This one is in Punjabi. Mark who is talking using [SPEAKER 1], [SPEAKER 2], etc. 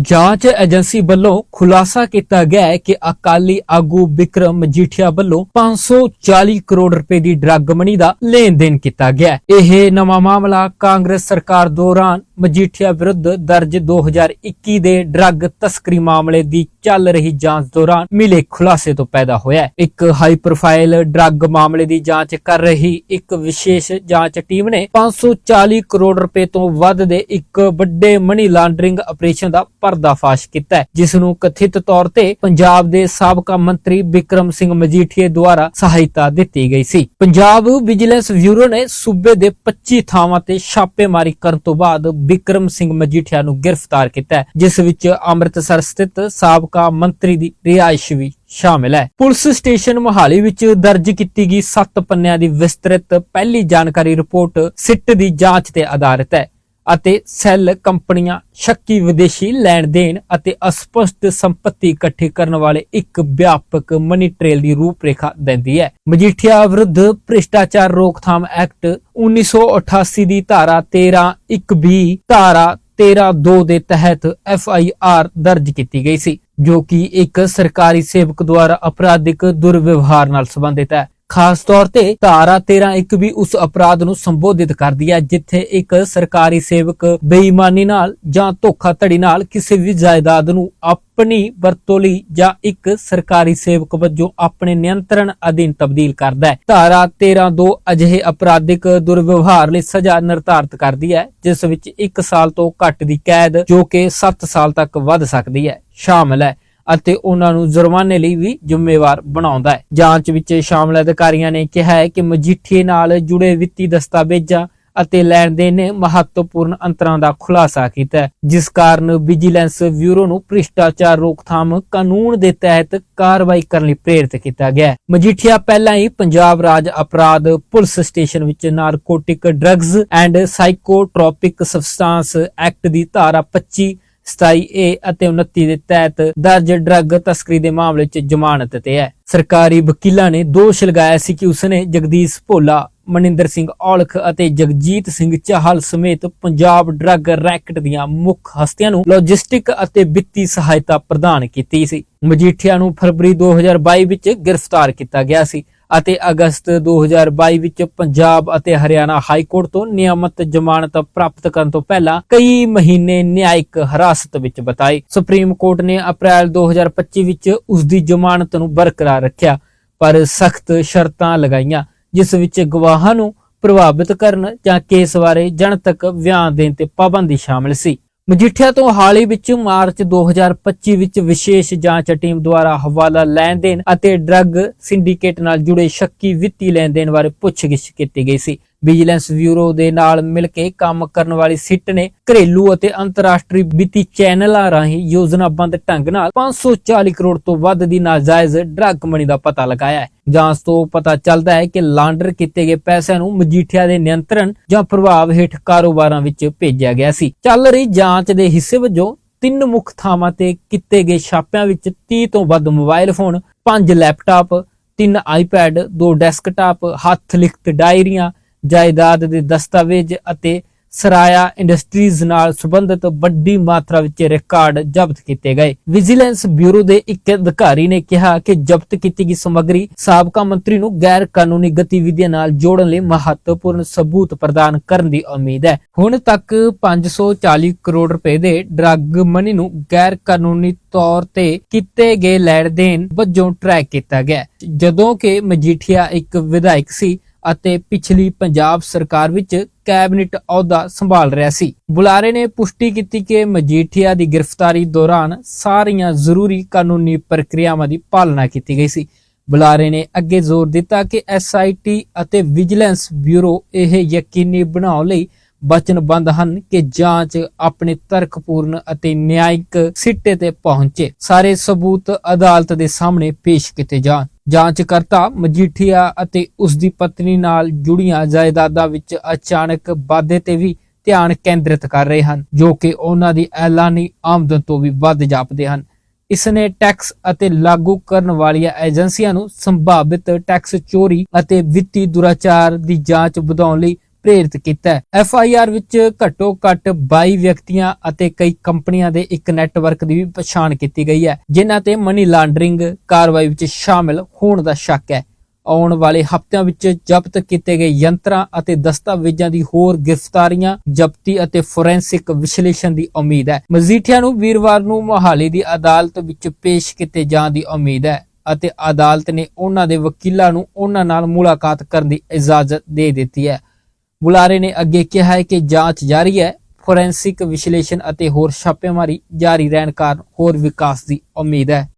[SPEAKER 1] ਜਾਂਚ ਏਜੰਸੀ ਵੱਲੋਂ ਖੁਲਾਸਾ ਕੀਤਾ ਗਿਆ ਹੈ ਕਿ ਅਕਾਲੀ ਆਗੂ ਵਿਕਰਮ ਮਜੀਠੀਆ ਵੱਲੋਂ 540 ਕਰੋੜ ਰੁਪਏ ਦੀ ਡਰੱਗ ਮਨੀ ਦਾ ਲੈਣ ਦੇਣ ਕੀਤਾ ਗਿਆ ਹੈ। ਇਹ ਨਵਾਂ ਮਾਮਲਾ ਕਾਂਗਰਸ ਸਰਕਾਰ ਦੌਰਾਨ ਮਜੀਠੀਆ ਵਿਰੁੱਧ ਦਰਜ 2021 ਦੇ ਡਰੱਗ ਤਸਕਰੀ ਮਾਮਲੇ ਦੀ ਚੱਲ ਰਹੀ ਜਾਂਚ ਦੌਰਾਨ ਮਿਲੇ ਖੁਲਾਸੇ ਤੋਂ ਪੈਦਾ ਹੋਇਆ ਇੱਕ ਹਾਈ ਪ੍ਰੋਫਾਈਲ ਡਰੱਗ ਮਾਮਲੇ ਦੀ ਜਾਂਚ ਕਰ ਰਹੀ ਇੱਕ ਵਿਸ਼ੇਸ਼ ਜਾਂਚ ਟੀਮ ਨੇ 540 ਕਰੋੜ ਰੁਪਏ ਤੋਂ ਵੱਧ ਦੇ ਇੱਕ ਵੱਡੇ ਮਨੀ ਲਾਂਡਰਿੰਗ ਆਪਰੇਸ਼ਨ ਦਾ ਪਰਦਾਫਾਸ਼ ਕੀਤਾ ਹੈ, ਜਿਸ ਨੂੰ ਕਥਿਤ ਤੌਰ ਤੇ ਪੰਜਾਬ ਦੇ ਸਾਬਕਾ ਮੰਤਰੀ ਵਿਕਰਮ ਸਿੰਘ ਮਜੀਠੀਏ ਦੁਆਰਾ ਸਹਾਇਤਾ ਦਿੱਤੀ ਗਈ ਸੀ। ਪੰਜਾਬ ਵਿਜੀਲੈਂਸ ਬਿਊਰੋ ਨੇ ਸੂਬੇ ਦੇ 25 ਥਾਵਾਂ ਤੇ ਛਾਪੇਮਾਰੀ ਕਰਨ ਤੋਂ ਬਾਅਦ ਬਿਕਰਮ ਸਿੰਘ ਮਜੀਠੀਆ ਨੂੰ ਗ੍ਰਿਫਤਾਰ ਕੀਤਾ ਹੈ, ਜਿਸ ਵਿੱਚ ਅੰਮ੍ਰਿਤਸਰ ਸਥਿਤ ਸਾਬਕਾ ਮੰਤਰੀ ਦੀ ਰਿਹਾਇਸ਼ ਵੀ ਸ਼ਾਮਿਲ ਹੈ। ਪੁਲਿਸ ਸਟੇਸ਼ਨ ਮੋਹਾਲੀ ਵਿੱਚ ਦਰਜ ਕੀਤੀ ਗਈ 7 ਪੰਨਿਆਂ ਦੀ ਵਿਸਤ੍ਰਿਤ ਪਹਿਲੀ ਜਾਣਕਾਰੀ ਰਿਪੋਰਟ ਸਿੱਟ ਦੀ ਜਾਂਚ ਤੇ ਆਧਾਰਿਤ ਹੈ। ਅਤੇ ਸੈੱਲ ਕੰਪਨੀਆਂ ਸ਼ੱਕੀ ਵਿਦੇਸ਼ੀ ਲੈਣ ਦੇਣ ਅਤੇ ਅਸਪਸ਼ਟ ਸੰਪਤੀ ਇਕੱਠੀ ਕਰਨ ਵਾਲੇ ਇੱਕ ਵਿਆਪਕ ਮਨੀ ਟ੍ਰੇਲ ਦੀ ਰੂਪਰੇਖਾ ਦਿੰਦੀ ਹੈ। ਮਜੀਠੀਆ ਵਿਰੁੱਧ ਭ੍ਰਿਸ਼ਟਾਚਾਰ ਰੋਕਥਾਮ ਐਕਟ 1988 ਦੀ ਧਾਰਾ 13 1B ਧਾਰਾ 13-2 ਦੇ ਤਹਿਤ ਐਫ ਆਈ ਆਰ ਦਰਜ ਕੀਤੀ ਗਈ ਸੀ, ਜੋ ਕਿ ਇੱਕ ਸਰਕਾਰੀ ਸੇਵਕ ਦੁਆਰਾ ਅਪਰਾਧਿਕ ਦੁਰਵਿਵਹਾਰ ਨਾਲ ਸੰਬੰਧਿਤ ਹੈ। ਖਾਸ ਤੌਰ ਤੇ ਧਾਰਾ 13-1 ਵੀ ਉਸ ਅਪਰਾਧ ਨੂੰ ਸੰਬੋਧਿਤ ਕਰਦੀ ਹੈ, ਜਿੱਥੇ ਇੱਕ ਸਰਕਾਰੀ ਸੇਵਕ ਬੇਈਮਾਨੀ ਨਾਲ ਜਾਂ ਧੋਖਾਧੜੀ ਨਾਲ ਕਿਸੇ ਵੀ ਜਾਇਦਾਦ ਨੂੰ ਆਪਣੀ ਵਰਤੋਂ ਲਈ ਜਾਂ ਇੱਕ ਸਰਕਾਰੀ ਸੇਵਕ ਵਜੋਂ ਆਪਣੇ ਨਿਯੰਤਰਣ ਅਧੀਨ ਤਬਦੀਲ ਕਰਦਾ ਹੈ। ਧਾਰਾ 13-2 ਅਜਿਹੇ ਅਪਰਾਧਿਕ ਦੁਰਵਿਵਹਾਰ ਲਈ ਸਜ਼ਾ ਨਿਰਧਾਰਤ ਕਰਦੀ ਹੈ, ਜਿਸ ਵਿੱਚ 1 ਸਾਲ ਤੋਂ ਘੱਟ ਦੀ ਕੈਦ ਜੋ ਕਿ 7 ਸਾਲ ਤੱਕ ਵੱਧ ਸਕਦੀ ਹੈ, ਸ਼ਾਮਲ ਹੈ। ਅਤੇ ਉਹਨਾਂ ਨੂੰ ਜੁਰਮਾਨੇ ਲਈ ਵੀ ਜ਼ਿੰਮੇਵਾਰ ਬਣਾਉਂਦਾ ਹੈ। ਜਾਂਚ ਵਿੱਚ ਸ਼ਾਮਲ ਅਧਿਕਾਰੀਆਂ ਨੇ ਕਿਹਾ ਹੈ ਕਿ ਮਜੀਠੀਏ ਨਾਲ ਜੁੜੇ ਵਿੱਤੀ ਦਸਤਾਵੇਜ਼ਾਂ ਅਤੇ ਲੈਣ ਦੇਣ ਨੇ ਮਹੱਤਵਪੂਰਨ ਅੰਤਰਾਂ ਦਾ ਖੁਲਾਸਾ ਕੀਤਾ ਜਿਸ ਕਾਰਨ ਵਿਜੀਲੈਂਸ ਬਿਊਰੋ ਨੂੰ ਭ੍ਰਿਸ਼ਟਾਚਾਰ ਰੋਕਥਾਮ ਕਾਨੂੰਨ ਦੇ ਤਹਿਤ ਕਾਰਵਾਈ ਕਰਨ ਲਈ ਪ੍ਰੇਰਿਤ ਕੀਤਾ ਗਿਆ ਮਜੀਠੀਆ ਪਹਿਲਾਂ ਹੀ ਪੰਜਾਬ ਰਾਜ ਅਪਰਾਧ ਪੁਲਿਸ ਸਟੇਸ਼ਨ ਵਿੱਚ narcotic drugs and psychotropic substance act ਦੀ ਧਾਰਾ 25 27A ਅਤੇ 29 ਦੇ ਤਹਿਤ ਦਰਜ ਡਰੱਗ ਤਸਕਰੀ ਦੇ ਮਾਮਲੇ 'ਚ ਜ਼ਮਾਨਤ ਤੇ ਹੈ। ਸਰਕਾਰੀ ਵਕੀਲਾਂ ਨੇ ਦੋਸ਼ ਲਗਾਇਆ ਸੀ ਕਿ ਉਸਨੇ ਜਗਦੀਸ਼ ਭੋਲਾ, ਮਨਿੰਦਰ ਸਿੰਘ ਔਲਖ ਅਤੇ ਜਗਜੀਤ ਸਿੰਘ ਚਾਹਲ ਸਮੇਤ ਪੰਜਾਬ ਡਰੱਗ ਰੈਕਟ ਦੀਆਂ ਮੁੱਖ ਹਸਤੀਆਂ ਨੂੰ ਲੌਜਿਸਟਿਕ ਅਤੇ ਵਿੱਤੀ ਸਹਾਇਤਾ ਪ੍ਰਦਾਨ ਕੀਤੀ ਸੀ। ਮਜੀਠੀਆ ਨੂੰ ਫਰਵਰੀ 2022 ਵਿੱਚ ਗ੍ਰਿਫਤਾਰ ਕੀਤਾ ਗਿਆ ਸੀ। ਅਤੇ ਅਗਸਤ 2022 ਵਿੱਚ ਪੰਜਾਬ ਅਤੇ ਹਰਿਆਣਾ ਹਾਈ ਕੋਰਟ ਤੋਂ ਨਿਯਮਤ ਜ਼ਮਾਨਤ ਪ੍ਰਾਪਤ ਕਰਨ ਤੋਂ ਪਹਿਲਾਂ ਕਈ ਮਹੀਨੇ ਨਿਆਇਕ ਹਿਰਾਸਤ ਵਿੱਚ ਬਿਤਾਏ। ਸੁਪਰੀਮ ਕੋਰਟ ਨੇ ਅਪ੍ਰੈਲ 2025 ਵਿੱਚ ਉਸ ਦੀ ਜ਼ਮਾਨਤ ਨੂੰ ਬਰਕਰਾਰ ਰੱਖਿਆ, ਪਰ ਸਖਤ ਸ਼ਰਤਾਂ ਲਗਾਈਆਂ, ਜਿਸ ਵਿੱਚ ਗਵਾਹਾਂ ਨੂੰ ਪ੍ਰਭਾਵਿਤ ਕਰਨ ਜਾਂ ਕੇਸ ਬਾਰੇ ਜਨਤਕ ਬਿਆਨ ਦੇਣ ਤੇ ਪਾਬੰਦੀ ਸ਼ਾਮਲ ਸੀ। ਮਜੀਠੀਆ ਤੋਂ ਹਾਲ ਹੀ ਵਿੱਚ ਮਾਰਚ 2025 ਵਿੱਚ ਵਿਸ਼ੇਸ਼ ਜਾਂਚ ਟੀਮ ਦੁਆਰਾ ਹਵਾਲਾ ਲੈਣ ਦੇਣ ਅਤੇ ਡਰੱਗ ਸਿੰਡੀਕੇਟ ਨਾਲ ਜੁੜੇ ਸ਼ੱਕੀ ਵਿੱਤੀ ਲੈਣ ਦੇਣ ਬਾਰੇ ਪੁੱਛਗਿੱਛ ਕੀਤੀ ਗਈ ਸੀ। ਵਿਜੀਲੈਂਸ ਬਿਊਰੋ ਦੇ ਨਾਲ ਮਿਲ ਕੇ ਕੰਮ ਕਰਨ ਵਾਲੀ ਸਿੱਟ ਨੇ ਘਰੇਲੂ ਅਤੇ ਅੰਤਰਰਾਸ਼ਟਰੀ ਵਿੱਤੀ ਚੈਨਲਾਂ ਰਾਹੀਂ ਯੋਜਨਾਬੰਦ ਢੰਗ ਨਾਲ 540 ਕਰੋੜ ਤੋਂ ਵੱਧ ਦੀ ਨਾਜਾਇਜ਼ ਡਰੱਗ ਮਨੀ ਦਾ ਪਤਾ ਲਗਾਇਆ ਹੈ। ਜਾਂਚ ਤੋਂ ਪਤਾ ਚੱਲਦਾ ਹੈ ਕਿ ਲਾਂਡਰ ਕੀਤੇ ਗਏ ਪੈਸਿਆਂ ਨੂੰ ਮਜੀਠੀਆ ਦੇ ਨਿਯੰਤਰਣ ਜਾਂ ਪ੍ਰਭਾਵ ਹੇਠ ਕਾਰੋਬਾਰਾਂ ਵਿੱਚ ਭੇਜਿਆ ਗਿਆ ਸੀ। ਚੱਲ ਰਹੀ ਜਾਂਚ ਦੇ ਹਿੱਸੇ ਵਜੋਂ ਤਿੰਨ ਮੁੱਖ ਥਾਵਾਂ ਤੇ ਕੀਤੇ ਗਏ ਛਾਪਿਆਂ ਵਿੱਚ 30 ਤੋਂ ਵੱਧ mobile phone 5 laptop 3 iPad 2 desktop, ਹੱਥ ਲਿਖਤ ਡਾਇਰੀਆਂ ਜਾਇਦਾਦ ਦੇ ਦਸਤਾਵੇਜ਼ ਅਤੇ ਸਰਾਇਆ ਇੰਡਸਟਰੀਜ਼ ਨਾਲ ਸੰਬੰਧਿਤ ਵੱਡੀ ਮਾਤਰਾ ਵਿੱਚ ਰਿਕਾਰਡ ਜ਼ਬਤ ਕੀਤੇ ਗਏ। ਵਿਜੀਲੈਂਸ ਬਿਊਰੋ ਦੇ ਇੱਕ ਅਧਿਕਾਰੀ ਨੇ ਕਿਹਾ ਕਿ ਜ਼ਬਤ ਕੀਤੀ ਗਈ ਸਮੱਗਰੀ ਸਾਬਕਾ ਮੰਤਰੀ ਨੂੰ ਗੈਰ ਕਾਨੂੰਨੀ ਗਤੀਵਿਧੀਆਂ ਨਾਲ ਜੋੜਨ ਲਈ ਮਹੱਤਵਪੂਰਨ ਸਬੂਤ ਪ੍ਰਦਾਨ ਕਰਨ ਦੀ ਉਮੀਦ ਹੈ। ਹੁਣ ਤੱਕ 540 ਕਰੋੜ ਰੁਪਏ ਦੇ ਡਰੱਗ ਮਨੀ ਨੂੰ ਗੈਰ ਕਾਨੂੰਨੀ ਤੌਰ ਤੇ ਕੀਤੇ ਗਏ ਲੈਣ ਦੇਣ ਵਜੋਂ ਟਰੈਕ ਕੀਤਾ ਗਿਆ। ਜਦੋਂ ਕਿ ਮਜੀਠੀਆ ਇੱਕ ਵਿਧਾਇਕ ਸੀ ਅਤੇ ਪਿਛਲੀ ਪੰਜਾਬ ਸਰਕਾਰ ਵਿੱਚ ਕੈਬਨਿਟ ਅਹੁਦਾ ਸੰਭਾਲ ਰਿਹਾ ਸੀ। ਬੁਲਾਰੇ ਨੇ ਪੁਸ਼ਟੀ ਕੀਤੀ ਕਿ ਮਜੀਠੀਆ ਦੀ ਗ੍ਰਿਫਤਾਰੀ ਦੌਰਾਨ ਸਾਰੀਆਂ ਜ਼ਰੂਰੀ ਕਾਨੂੰਨੀ ਪ੍ਰਕਿਰਿਆਵਾਂ ਦੀ ਪਾਲਣਾ ਕੀਤੀ ਗਈ ਸੀ। ਬੁਲਾਰੇ ਨੇ ਅੱਗੇ ਜ਼ੋਰ ਦਿੱਤਾ ਕਿ ਐਸਆਈਟੀ ਅਤੇ ਵਿਜੀਲੈਂਸ ਬਿਊਰੋ ਇਹ ਯਕੀਨੀ ਬਣਾਉਣ ਲਈ ਵਚਨਬੱਧ ਹਨ ਕਿ ਜਾਂਚ ਆਪਣੇ ਤਰਕਪੂਰਨ ਅਤੇ ਨਿਆਇਕ ਸਿੱਟੇ ਤੇ ਪਹੁੰਚੇ। ਸਾਰੇ ਸਬੂਤ ਅਦਾਲਤ ਦੇ ਸਾਹਮਣੇ ਪੇਸ਼ ਕੀਤੇ ਜਾਣ। ਜਾਂਚਕਰਤਾ ਮਜੀਠੀਆ ਅਤੇ ਉਸ ਦੀ ਪਤਨੀ ਨਾਲ ਜੁੜੀਆਂ ਜਾਇਦਾਦਾਂ ਵਿੱਚ ਅਚਾਨਕ ਵਾਧੇ ਤੇ ਵੀ ਧਿਆਨ ਕੇਂਦਰਿਤ ਕਰ ਰਹੇ ਹਨ, ਜੋ ਕਿ ਉਹਨਾਂ ਦੀ ਐਲਾਨੀ ਆਮਦਨ ਤੋਂ ਵੀ ਵੱਧ ਜਾਪਦੇ ਹਨ। ਇਸ ਨੇ ਟੈਕਸ ਅਤੇ ਲਾਗੂ ਕਰਨ ਵਾਲੀਆਂ ਏਜੰਸੀਆਂ ਨੂੰ ਸੰਭਾਵਿਤ ਟੈਕਸ ਚੋਰੀ ਅਤੇ ਵਿੱਤੀ ਦੁਰਾਚਾਰ ਦੀ ਜਾਂਚ ਵਧਾਉਣ ਲਈ ਪ੍ਰੇਰਿਤ ਕੀਤਾ ਐਫ ਆਈ ਆਰ ਵਿੱਚ ਘੱਟੋ ਘੱਟ 22 ਵਿਅਕਤੀਆਂ ਅਤੇ ਕਈ ਕੰਪਨੀਆਂ ਦੇ ਇੱਕ ਨੈਟਵਰਕ ਦੀ ਵੀ ਪਛਾਣ ਕੀਤੀ ਗਈ ਹੈ, ਜਿਨ੍ਹਾਂ ਤੇ ਮਨੀ ਲਾਂਡਰਿੰਗ ਕਾਰਵਾਈ ਵਿੱਚ ਸ਼ਾਮਿਲ ਹੋਣ ਦਾ ਸ਼ੱਕ ਹੈ। ਆਉਣ ਵਾਲੇ ਹਫ਼ਤਿਆਂ ਵਿੱਚ ਜ਼ਬਤ ਕੀਤੇ ਗਏ ਯੰਤਰਾਂ ਅਤੇ ਦਸਤਾਵੇਜ਼ਾਂ ਦੀ ਹੋਰ ਗ੍ਰਿਫਤਾਰੀਆਂ, ਜ਼ਬਤੀ ਅਤੇ ਫੋਰੈਂਸਿਕ ਵਿਸ਼ਲੇਸ਼ਣ ਦੀ ਉਮੀਦ ਹੈ। ਮਜੀਠੀਆ ਨੂੰ ਵੀਰਵਾਰ ਨੂੰ ਮੋਹਾਲੀ ਦੀ ਅਦਾਲਤ ਵਿੱਚ ਪੇਸ਼ ਕੀਤੇ ਜਾਣ ਦੀ ਉਮੀਦ ਹੈ ਅਤੇ ਅਦਾਲਤ ਨੇ ਉਹਨਾਂ ਦੇ ਵਕੀਲਾਂ ਨੂੰ ਉਹਨਾਂ ਨਾਲ ਮੁਲਾਕਾਤ ਕਰਨ ਦੀ ਇਜਾਜ਼ਤ ਦੇ ਦਿੱਤੀ ਹੈ। ਬੁਲਾਰੇ ਨੇ ਅੱਗੇ ਕਿਹਾ ਹੈ ਕਿ ਜਾਂਚ ਜਾਰੀ ਹੈ, ਫੋਰੈਂਸਿਕ ਵਿਸ਼ਲੇਸ਼ਣ ਅਤੇ ਹੋਰ ਛਾਪੇਮਾਰੀ ਜਾਰੀ ਰਹਿਣ ਕਾਰਨ ਹੋਰ ਵਿਕਾਸ ਦੀ ਉਮੀਦ ਹੈ।